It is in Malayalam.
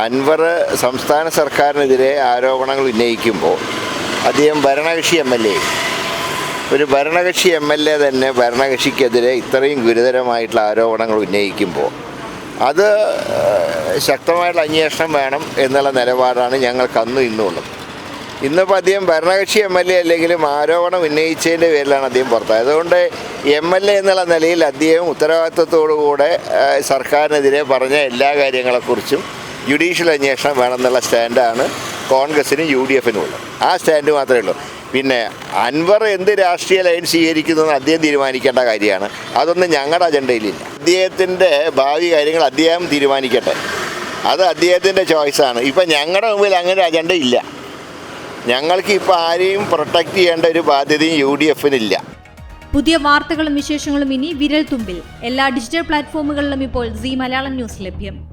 അൻവർ സംസ്ഥാന സർക്കാരിനെതിരെ ആരോപണങ്ങൾ ഉന്നയിക്കുമ്പോൾ അദ്ദേഹം ഭരണകക്ഷി എം എൽ എ. ഒരു ഭരണകക്ഷി എം എൽ എ തന്നെ ഭരണകക്ഷിക്കെതിരെ ഇത്രയും ഗുരുതരമായിട്ടുള്ള ആരോപണങ്ങൾ ഉന്നയിക്കുമ്പോൾ അത് ശക്തമായിട്ടുള്ള അന്വേഷണം വേണം എന്നുള്ള നിലപാടാണ് ഞങ്ങൾക്ക് അന്നും ഇന്നും ഇന്നിപ്പോൾ അദ്ദേഹം ഭരണകക്ഷി എം എൽ എ അല്ലെങ്കിലും ആരോപണം ഉന്നയിച്ചതിന്റെ പേരിലാണ് അദ്ദേഹം പുറത്തായത്. അതുകൊണ്ട് എം എൽ എ എന്നുള്ള നിലയിൽ അദ്ദേഹം ഉത്തരവാദിത്വത്തോടുകൂടെ കൂടെ സർക്കാരിനെതിരെ പറഞ്ഞ എല്ലാ കാര്യങ്ങളെക്കുറിച്ചും ജുഡീഷ്യൽ അന്വേഷണം വേണമെന്നുള്ള സ്റ്റാൻഡാണ് കോൺഗ്രസിനും യു ഡി എഫിനും ഉള്ളത് ആ സ്റ്റാൻഡ് മാത്രമേ ഉള്ളൂ. പിന്നെ അൻവർ എന്ത് രാഷ്ട്രീയ ലൈൻ സ്വീകരിക്കുന്നു എന്ന് അദ്ദേഹം തീരുമാനിക്കേണ്ട കാര്യമാണ്. അതൊന്നും ഞങ്ങളുടെ അജണ്ടയിലില്ല അദ്ദേഹത്തിന്റെ ഭാവി കാര്യങ്ങൾ അദ്ദേഹം തീരുമാനിക്കട്ടെ. അത് അദ്ദേഹത്തിന്റെ ചോയ്സാണ് ഇപ്പം ഞങ്ങളുടെ മുമ്പിൽ അങ്ങനെ അജണ്ട ഇല്ല. ഞങ്ങൾക്ക് ഇപ്പോൾ ആരെയും പ്രൊട്ടക്റ്റ് ചെയ്യേണ്ട ഒരു ബാധ്യതയും യു ഡി എഫിനില്ല പുതിയ വാർത്തകളും വിശേഷങ്ങളും ഇനി വിരൽ തുമ്പിൽ എല്ലാ ഡിജിറ്റൽ പ്ലാറ്റ്ഫോമുകളിലും ഇപ്പോൾ സി മലയാളം ന്യൂസ് ലഭ്യം.